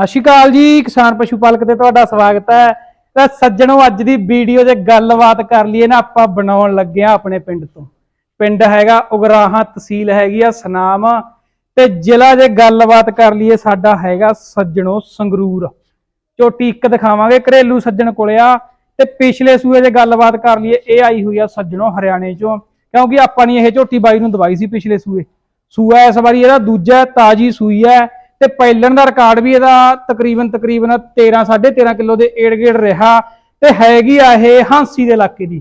ਸਤਿ ਸ਼੍ਰੀ ਅਕਾਲ ਜੀ, ਕਿਸਾਨ ਪਸ਼ੂ ਪਾਲਕ ਤੇ ਤੁਹਾਡਾ ਸਵਾਗਤ ਹੈ। ਤਾਂ ਸੱਜਣੋ, ਅੱਜ ਦੀ ਵੀਡੀਓ 'ਚ ਗੱਲਬਾਤ ਕਰ ਲਈਏ ਨਾ, ਆਪਾਂ ਬਣਾਉਣ ਲੱਗੇ ਆ ਆਪਣੇ ਪਿੰਡ ਤੋਂ। ਪਿੰਡ ਹੈਗਾ ਉਗਰਾਹਾਂ, ਤਹਿਸੀਲ ਹੈਗੀ ਆ ਸਨਾਮ। ਤੇ ਜ਼ਿਲ੍ਹਾ ਜੇ ਗੱਲਬਾਤ ਕਰ ਲਈਏ, ਸਾਡਾ ਹੈਗਾ ਸੱਜਣੋ ਸੰਗਰੂਰ। ਝੋਟੀ ਇੱਕ ਦਿਖਾਵਾਂਗੇ, ਘਰੇਲੂ ਸੱਜਣ ਕੋਲੇ ਆ। ਤੇ ਪਿਛਲੇ ਸੂਏ ਜੇ ਗੱਲਬਾਤ ਕਰ ਲਈਏ, ਇਹ ਆਈ ਹੋਈ ਆ ਸੱਜਣੋ ਹਰਿਆਣੇ ਚੋਂ। ਕਿਉਂਕਿ ਆਪਾਂ ਨੇ ਇਹ ਝੋਟੀ ਬਾਈ ਨੂੰ ਦਵਾਈ ਸੀ ਪਿਛਲੇ ਸੂਏ। ਸੂਆ ਇਸ ਵਾਰੀ ਇਹਦਾ ਦੂਜਾ, ਤਾਜੀ ਸੂਈ ਹੈ। ਤੇ ਪਹਿਲਣ ਦਾ ਰਿਕਾਰਡ ਵੀ ਇਹਦਾ ਤਕਰੀਬਨ ਤਕਰੀਬਨ 13 13.5 ਕਿਲੋ ਦੇ ਏੜ ਗੇੜ ਰਿਹਾ ਤੇ ਹੈਗੀ ਆ ਇਹ ਹਾਂਸੀ ਦੇ ਇਲਾਕੇ ਦੀ।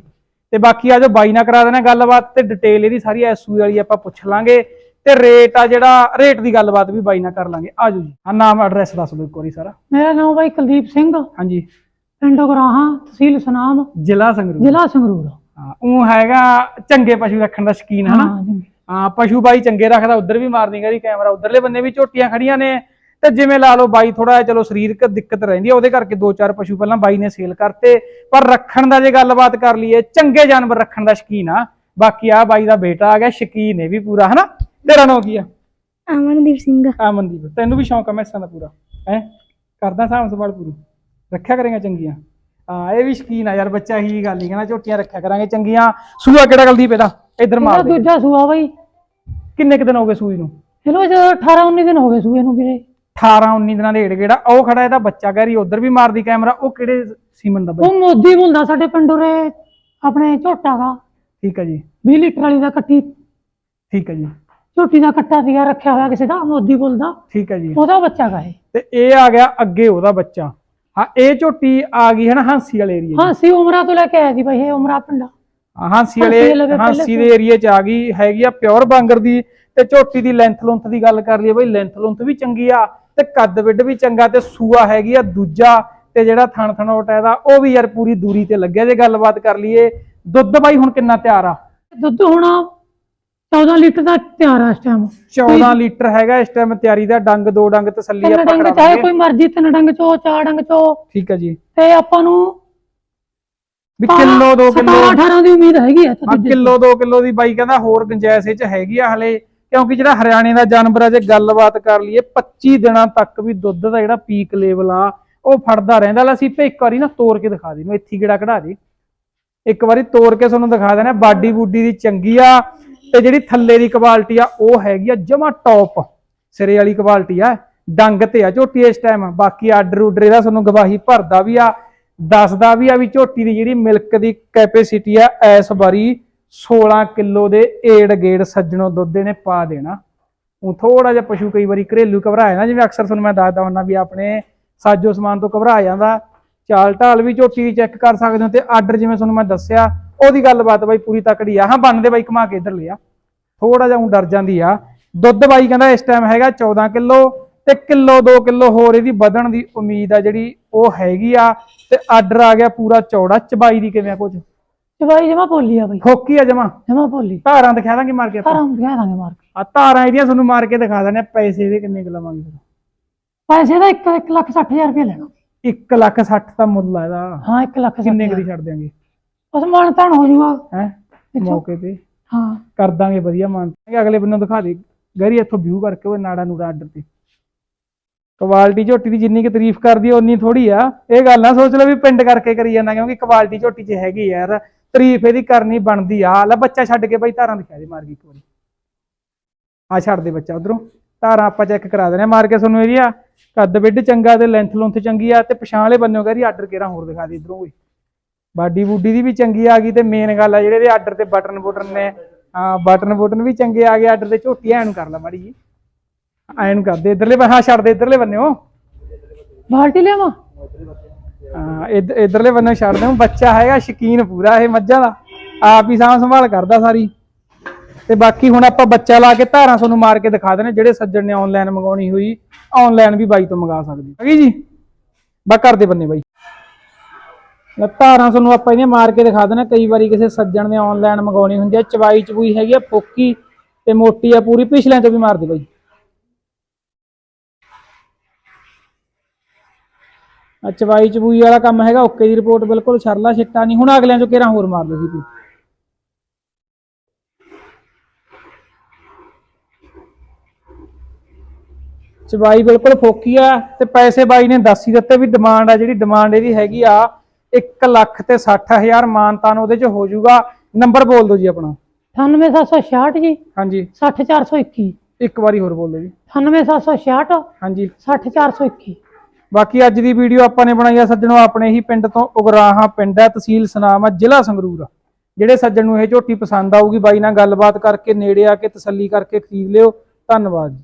ਤੇ ਬਾਕੀ ਆ ਜੋ ਬਾਈ ਨਾਲ ਕਰਾ ਦੇਣਾ ਗੱਲਬਾਤ ਤੇ ਡਿਟੇਲ ਇਹਦੀ ਸਾਰੀ ਐ ਸੂਈ ਵਾਲੀ ਆਪਾਂ ਪੁੱਛ ਲਾਂਗੇ ਤੇ ਰੇਟ ਆ ਜਿਹੜਾ ਰੇਟ ਦੀ ਗੱਲਬਾਤ ਵੀ ਬਾਈ ਨਾਲ ਕਰ ਲਾਂਗੇ। ਆਜੋ ਜੀ ਆ ਨਾਮ ਐਡਰੈਸ ਦੱਸ ਦਿਓ ਇੱਕ ਵਾਰੀ ਸਾਰਾ। ਮੇਰਾ ਨਾਮ ਭਾਈ ਕੁਲਦੀਪ ਸਿੰਘ। ਹਾਂਜੀ। ਪਿੰਡ ਗਰਾਹਾਂ ਤਹਿਸੀਲ ਸੁਨਾਮ। ਜ਼ਿਲ੍ਹਾ ਸੰਗਰੂਰ। ਜ਼ਿਲ੍ਹਾ ਸੰਗਰੂਰ। ਹਾਂ ਉਹ ਹੈਗਾ ਚੰਗੇ ਪਸ਼ੂ ਰੱਖਣ ਦਾ ਸ਼ਕੀਨ ਹਨਾ? ਹਾਂ। ਹਾਂ ਪਸ਼ੂ ਬਾਈ ਚੰਗੇ ਰੱਖਦਾ ਉਧਰ ਵੀ ਮਾਰਨੀ ਕਰੀ ਕੈਮਰਾ ਉਧਰਲੇ ਬੰਨੇ ਵੀ ਝੋਟੀਆਂ ਖੜੀਆਂ ਨੇ। ਤੇ ਜਿਵੇਂ ਲਾ ਲਓ ਬਾਈ ਥੋੜਾ ਚਲੋ ਸਰੀਰਕ ਦਿੱਕਤ ਰਹਿੰਦੀ ਆ ਉਹਦੇ ਕਰਕੇ ਦੋ ਚਾਰ ਪਸ਼ੂ ਪਹਿਲਾਂ ਬਾਈ ਨੇ ਸੇਲ ਕਰਤੇ। ਪਰ ਰੱਖਣ ਦਾ ਜੇ ਗੱਲਬਾਤ ਕਰ ਲਈਏ ਚੰਗੇ ਜਾਨਵਰ ਰੱਖਣ ਦਾ ਸ਼ਕੀਨ ਆ। ਬਾਕੀ ਆ ਬਾਈ ਦਾ ਬੇਟਾ ਆ ਗਿਆ ਸ਼ਕੀਨ ਇਹ ਵੀ ਪੂਰਾ ਹਨਾ? ਤੇਰਾ ਨਾਂ ਕੀ ਆ? ਅਮਨਦੀਪ ਸਿੰਘ ਅਮਨਦੀਪ ਤੈਨੂੰ ਵੀ ਸ਼ੌਂਕ ਆ ਮੈਸਾਂ ਦਾ ਪੂਰਾ ਹੈ? ਕਰਦਾ ਸਾਂਭ ਸੰਭਾਲ ਪੂਰੀ। ਰੱਖਿਆ ਕਰੇਗਾ ਚੰਗੀਆਂ। ਹਾਂ ਇਹ ਵੀ ਸ਼ਕੀਨ ਆ ਯਾਰ ਬੱਚਾ ਹੀ ਗੱਲ ਹੀ ਕਹਿੰਦਾ ਝੋਟੀਆਂ ਰੱਖਿਆ ਕਰਾਂਗੇ ਚੰਗੀਆਂ। ਸੂਆ ਕਿਹੜਾ ਗਲਦੀਪ ਇਹਦਾ? ਇੱਧਰ ਮਾਰ ਦੂਜਾ ਸੂਆ ਭਾਈ ਕਿੰਨੇ ਕੁ ਦਿਨ ਹੋ ਗਏ ਸੂਈ ਨੂੰ? ਇਹਨੂੰ ਅੱਜ 18 19 ਦਿਨ ਹੋ ਗਏ ਸੂਏ ਨੂੰ ਵੀਰੇ। 18 19 ਦਿਨਾਂ ਦੇ ਏੜ ਗੇੜਾ ਉਹ ਖੜਾ ਇਹਦਾ ਬੱਚਾ ਗੈਰੀ ਉਧਰ ਵੀ ਮਾਰਦੀ ਕੈਮਰਾ ਉਹ ਕਿਹੜੇ ਸੀਮਨ ਦਾ ਬਾਈ ਉਹ ਮੋਦੀ ਬੋਲਦਾ ਸਾਡੇ ਪਿੰਡ ਉਰੇ ਆਪਣੇ ਝੋਟਾ ਦਾ। ਠੀਕ ਹੈ ਜੀ। 20 ਲੀਟਰ ਵਾਲੀ ਦਾ ਕੱਟੀ। ਠੀਕ ਹੈ ਜੀ। ਝੋਟੀ ਦਾ ਕੱਟਾ ਸੀਗਾ ਰੱਖਿਆ ਹੋਇਆ ਕਿਸੇ ਦਾ ਮੋਦੀ ਬੋਲਦਾ ਠੀਕ ਹੈ ਜੀ। ਉਹਦਾ ਬੱਚਾ ਗਾ ਇਹ। ਤੇ ਇਹ ਆ ਗਿਆ ਅੱਗੇ ਉਹਦਾ ਬੱਚਾ। ਹਾਂ ਇਹ ਝੋਟੀ ਆ ਗਈ ਹੈ ਨਾ ਹਾਂਸੀ ਵਾਲੇ ਏਰੀਏ ਹਾਂ ਸੀ ਉਮਰਾ ਤੋਂ ਲੈ ਕੇ ਆਇਆ ਸੀ ਭਾਈ ਇਹ ਉਮਰਾ ਪਿੰਡ। ਹਾਂਸੀ ਵਾਲੇ ਹਾਂਸੀ ਦੇ ਏਰੀਏ ਚ ਆ ਗਈ ਹੈਗੀ ਆ ਪਿਓਰ ਬਾਂਗਰ ਦੀ ਤੇ ਝੋਟੀ ਦੀ ਲੈਂਥ ਲੁੰਥ ਦੀ ਗੱਲ ਕਰ ਲਈਏ ਬਈ ਲੈਂਥ ਲੁੰਥ ਵੀ ਚੰਗੀ ਆ ਤੇ ਕੱਦ ਵਿੱਡ ਵੀ ਚੰਗਾ ਤੇ ਸੂਆ ਹੈਗੀ ਆ ਦੂਜਾ ਤੇ ਜਿਹੜਾ ਥਣ ਥਣੋਟ ਇਹਦਾ ਉਹ ਵੀ ਯਾਰ ਪੂਰੀ ਦੂਰੀ ਤੇ ਲੱਗਿਆ। ਜੇ ਗੱਲਬਾਤ ਕਰ ਲਈਏ ਦੁੱਧ ਬਾਈ ਹੁਣ ਕਿੰਨਾ ਤਿਆਰ ਆ? ਦੁੱਧ ਹੁਣ 14 ਲੀਟਰ ਦਾ ਤਿਆਰ ਆ ਇਸ ਟਾਈਮ 14 ਲੀਟਰ ਹੈਗਾ ਇਸ ਟਾਈਮ ਤਿਆਰੀ ਦਾ ਡੰਗ ਦੋ ਡੰਗ ਤਸੱਲੀ ਆਪਾਂ ਡੰਗ ਕਰਾ ਚਾਹੇ ਕੋਈ ਮਰਜ਼ੀ ਤਿੰਨ ਡੰਗ ਚੋ ਚਾਰ ਡੰਗ ਚੋ। ਠੀਕ ਹੈ ਜੀ। ਤੇ ਆਪਾਂ ਨੂੰ ਵੀ ਕਿਲੋ 2 ਕਿਲੋ। 18 ਦੀ ਉਮੀਦ ਹੈਗੀ ਆ ਹਾਂ ਕਿਲੋ 2 ਕਿਲੋ ਦੀ ਬਾਈ ਕਹਿੰਦਾ ਹੋਰ ਗੁੰਜਾਇਸ਼ ਇਹ ਚ ਹੈਗੀ ਆ ਹਲੇ ਕਿਉਂਕਿ ਜਿਹੜਾ ਹਰਿਆਣੇ ਦਾ ਜਾਨਵਰ ਆ ਜੇ ਗੱਲਬਾਤ ਕਰ ਲਈਏ 25 ਦਿਨਾਂ ਤੱਕ ਵੀ ਦੁੱਧ ਦਾ ਜਿਹੜਾ ਪੀਕ ਲੈਵਲ ਆ ਉਹ ਫੜਦਾ ਰਹਿੰਦਾ। ਲੈ ਅਸੀਂ ਇੱਕ ਵਾਰੀ ਨਾ ਤੋੜ ਕੇ ਦਿਖਾ ਦੇ ਨੂੰ ਇੱਥੇ ਕਿਹੜਾ ਕਢਾ ਦੇ। ਇੱਕ ਵਾਰੀ ਤੋੜ ਕੇ ਤੁਹਾਨੂੰ ਦਿਖਾ ਦੇਣਾ ਬਾਡੀ ਬੂਡੀ ਦੀ ਚੰਗੀ ਆ ਤੇ ਜਿਹੜੀ ਥੱਲੇ ਦੀ ਕੁਆਲਿਟੀ ਆ ਉਹ ਹੈਗੀ ਆ ਜਮਾ ਟੌਪ ਸਿਰੇ ਵਾਲੀ ਕੁਆਲਿਟੀ ਆ ਡੰਗ ਤੇ ਆ ਝੋਟੀ ਇਸ ਟਾਈਮ ਬਾਕੀ ਆਰਡਰ ਉਡਰ ਇਹਦਾ ਤੁਹਾਨੂੰ ਗਵਾਹੀ ਭਰਦਾ ਵੀ ਆ। ਦੱਸਦਾ ਵੀ ਆ ਵੀ ਝੋਟੀ ਦੀ ਜਿਹੜੀ ਮਿਲਕ ਦੀ ਕੈਪੈਸਿਟੀ ਆ ਇਸ ਵਾਰੀ 16 ਕਿਲੋ ਦੇ ਏੜ ਗੇੜ ਸੱਜਣੋ ਦੁੱਧ ਨੇ ਪਾ ਦੇਣਾ। ਉਹ ਥੋੜਾ ਜਿਹਾ ਪਸ਼ੂ ਕਈ ਵਾਰੀ ਘਰੇਲੂ ਘਬਰਾਇਆ ਨਾ, ਜਿਵੇਂ ਅਕਸਰ ਤੁਹਾਨੂੰ ਮੈਂ ਦੱਸਦਾ ਹੁੰਦਾ ਵੀ ਆਪਣੇ ਸਾਜੋ ਸਮਾਨ ਤੋਂ ਘਬਰਾ ਜਾਂਦਾ। ਚਾਲ ਢਾਲ ਵੀ ਝੋਟੀ ਦੀ ਚੈੱਕ ਕਰ ਸਕਦੇ ਹੋ ਤੇ ਆਰਡਰ ਜਿਵੇਂ ਤੁਹਾਨੂੰ ਮੈਂ ਦੱਸਿਆ, ਉਹਦੀ ਗੱਲਬਾਤ ਬਾਈ ਪੂਰੀ ਤਕੜੀ ਆ, ਹਾਂ ਬੰਨਦੇ ਬਾਈ ਘੁਮਾ ਕੇ ਇੱਧਰ ਲਿਆ ਥੋੜਾ ਜਿਹਾ ਊਂ ਡਰ ਜਾਂਦੀ ਆ। ਦੁੱਧ ਬਾਈ ਕਹਿੰਦਾ ਇਸ ਟਾਈਮ ਹੈਗਾ 14 ਕਿਲੋ ਤੇ ਕਿਲੋ 2 ਕਿਲੋ ਹੋਰ ਇਹਦੀ ਵਧਣ ਦੀ ਉਮੀਦ ਆ ਜਿਹੜੀ ਉਹ ਹੈਗੀ ਆ ਤੇ ਆਰਡਰ ਆ ਗਿਆ ਪੂਰਾ ਚੌੜਾ ਚਬਾਈ ਦੀ ਕਿਵੇਂ ਆ ਕੁਝ? ਚਵਾਈ ਜਮਾ ਭੋਲੀ ਆ ਬਈ। ਠੋਕੀ ਆ ਜਮਾ? ਜਮਾ ਭੋਲੀ। ਧਾਰਾਂ ਦਿਖਾ ਦਾਂਗੇ ਮਾਰ ਕੇ ਆਪਾਂ। ਕਹਿ ਦਾਂਗੇ ਮਾਰ ਕੇ। ਆ ਧਾਰਾਂ ਇਹਦੀਆਂ ਤੁਹਾਨੂੰ ਮਾਰ ਕੇ ਦਿਖਾ ਦਿੰਦੇ ਆ ਪੈਸੇ ਇਹਦੇ ਕਿੰਨੇ ਕੁ ਲਵਾਂਗੇ ਫਿਰ। ਪੈਸੇ ਦਾ 1 1 ਲੱਖ 60000 ਰੁਪਏ ਲੈਣਾ। 1 ਲੱਖ 60 ਦਾ ਮੁੱਲ ਆ ਇਹਦਾ। ਹਾਂ 1 ਲੱਖ ਕਿੰਨੇ ਕੁ ਦੀ ਛੱਡ ਦਿਆਂਗੇ? ਉਸ ਮਾਨ ਤਾਨ ਹੋ ਜਾਊਗਾ ਹੈ। ਮੌਕੇ ਤੇ। ਹਾਂ। ਕਰ ਦਾਂਗੇ ਵਧੀਆ ਮਾਨ। ਅਗਲੇ ਬੰਨੋਂ ਦਿਖਾ ਦੇ। ਗਰੀ ਇੱਥੋਂ ਵਿਊ ਕਰਕੇ ਉਹ ਨਾੜਾ ਨੂੜਾ ਆਰਡਰ ਤੇ। ਕੁਆਲਿਟੀ ਝੋਟੀ ਦੀ ਜਿੰਨੀ ਕਿ ਤਾਰੀਫ ਕਰਦੀ ਓਨੀ ਥੋੜੀ ਆ। ਇਹ ਗੱਲ ਨਾ ਸੋਚ ਲਓ ਵੀ ਪਿੰਡ ਕਰਕੇ ਕਰੀ ਜਾਂਦਾ, ਕਿਉਂਕਿ ਕੁਆਲਿਟੀ ਝੋਟੀ 'ਚ ਹੈਗੀ ਯਾਰ। ਤਾਰੀਫ ਇਹਦੀ ਕਰਨੀ ਬਣਦੀ ਆ। ਲੈ ਬੱਚਾ ਛੱਡ ਕੇ ਬਾਈ, ਧਾਰਾਂ ਦਿਖਾ ਦੇ ਮਾਰ ਕੇ ਇੱਕ ਵਾਰੀ। ਆ ਛੱਡ ਦੇ ਬੱਚਾ ਉਧਰੋਂ। ਧਾਰਾਂ ਆਪਾਂ ਚੈੱਕ ਕਰਾ ਦੇਣੇ ਮਾਰ ਕੇ ਤੁਹਾਨੂੰ ਇਹਦੀਆਂ ਕੱਦ ਵਿੱਡ ਚੰਗਾ ਤੇ ਲੈਂਥ ਲੁੰਥ ਚੰਗੀ ਆ ਤੇ ਪਛਾਣ ਵਾਲੇ ਬੰਨਿਓ ਕਰੀ ਆਰਡਰ ਕਿਹੜਾ ਹੋਰ ਦਿਖਾ ਦੇ ਇਧਰੋਂ ਕੋਈ। ਬਾਡੀ ਬੂਡੀ ਦੀ ਵੀ ਚੰਗੀ ਆ ਗਈ ਤੇ ਮੇਨ ਗੱਲ ਆ ਜਿਹੜੇ ਇਹਦੇ ਆਰਡਰ ਤੇ ਬਟਨ ਬੁਟਨ ਨੇ, ਹਾਂ ਬਟਨ ਬੁਟਨ ਵੀ ਚੰਗੇ ਆ ਗਏ ਆਰਡਰ ਤੇ ਝੋਟੀ ਐਨ ਕਰ ਲੈ ਮਾੜੀ ਜੀ। ਐਨ ਕਰ ਦੇ ਇਧਰਲੇ ਹਾਂ ਛੱਡ ਦੇ ਇਧਰਲੇ ਬੰਨਿਓ ਬਾਲਟੀ ਲਿਆਵਾਂ? ਹਾਂ ਇਧ- ਇਧਰਲੇ ਬੰਨੇ ਛੱਡ ਦੇ ਬੱਚਾ ਹੈਗਾ ਸ਼ਕੀਨ ਪੂਰਾ ਇਹ ਮੱਝਾਂ ਦਾ। ਆਪ ਹੀ ਸਾਂਭ ਸੰਭਾਲ ਕਰਦਾ ਸਾਰੀ। ਤੇ ਬਾਕੀ ਹੁਣ ਆਪਾਂ ਬੱਚਾ ਲਾ ਕੇ ਧਾਰਾਂ ਤੁਹਾਨੂੰ ਮਾਰ ਕੇ ਦਿਖਾ ਦੇਣੇ ਜਿਹੜੇ ਸੱਜਣ ਨੇ ਆਨਲਾਈਨ ਮੰਗਾਉਣੀ ਹੋਈ ਆਨਲਾਈਨ ਵੀ ਬਾਈ ਤੋਂ ਮੰਗਾ ਸਕਦੇ। ਹੈਗੀ ਜੀ ਬਾ ਕਰਦੇ ਬੰਨੇ ਬਾਈ। ਧਾਰਾਂ ਤੁਹਾਨੂੰ ਆਪਾਂ ਇਹਨੇ ਮਾਰ ਕੇ ਦਿਖਾ ਦੇਣਾ ਕਈ ਵਾਰੀ ਕਿਸੇ ਸੱਜਣ ਨੇ ਆਨਲਾਈਨ ਮੰਗਾਉਣੀ ਹੁੰਦੀ ਹੈ ਚਵਾਈ ਚਬੂਈ ਹੈਗੀ ਆ ਫੋਕੀ ਤੇ ਮੋਟੀ ਆ ਪੂਰੀ ਪਿਛਲਿਆਂ ਤੋਂ ਵੀ ਮਾਰ ਦੇ ਬਾਈ। ਆ ਚਵਾਈ ਚਬੂਈ ਵਾਲਾ ਕੰਮ ਹੈਗਾ ਓਕੇ ਦੀ ਰਿਪੋਰਟ ਬਿਲਕੁਲ ਛਰਲਾ ਛਿੱਟਾ ਨਹੀਂ। ਹੁਣ ਅਗਲਿਆਂ ਚੋਂ ਕਿਹੜਾ ਹੋਰ ਮਾਰ ਲਓ ਸੀ ਤੂੰ? ਚਬਾਈ ਬਿਲਕੁਲ ਫੋਕੀ ਆ ਤੇ ਪੈਸੇ ਬਾਈ ਨੇ ਦੱਸ ਹੀ ਦਿੱਤੇ ਵੀ ਡਿਮਾਂਡ ਆ ਜਿਹੜੀ ਡਿਮਾਂਡ ਇਹਦੀ ਹੈਗੀ ਆ 1 ਲੱਖ ਤੇ 60000 ਮਾਨਤਾਨ ਉਹਦੇ ਚ ਹੋ ਜਾਊਗਾ। ਨੰਬਰ ਬੋਲ ਦਿਓ ਜੀ ਆਪਣਾ। 98766 ਜੀ। ਹਾਂਜੀ। 60421 ਇੱਕ। ਵਾਰੀ ਹੋਰ ਬੋਲ ਦਿਓ ਜੀ। 98766 ਹਾਂਜੀ। 60421 ਬਾਕੀ ਅੱਜ ਦੀ ਵੀਡੀਓ ਆਪਾਂ ਨੇ ਬਣਾਈ ਆ ਸੱਜਣੋ, ਆਪਣੇ ਹੀ ਪਿੰਡ ਤੋਂ ਉਗਰਾਹਾਂ ਪਿੰਡ ਹੈ, ਤਹਿਸੀਲ ਸਨਾਮ ਆ ਜ਼ਿਲ੍ਹਾ ਸੰਗਰੂਰ। ਆ ਜਿਹੜੇ ਸੱਜਣ ਨੂੰ ਇਹ ਝੋਟੀ ਪਸੰਦ ਆਊਗੀ, ਬਾਈ ਨਾਲ ਗੱਲਬਾਤ ਕਰਕੇ ਨੇੜੇ ਆ ਕੇ ਤਸੱਲੀ ਕਰਕੇ ਖਰੀਦ ਲਿਓ। ਧੰਨਵਾਦ ਜੀ।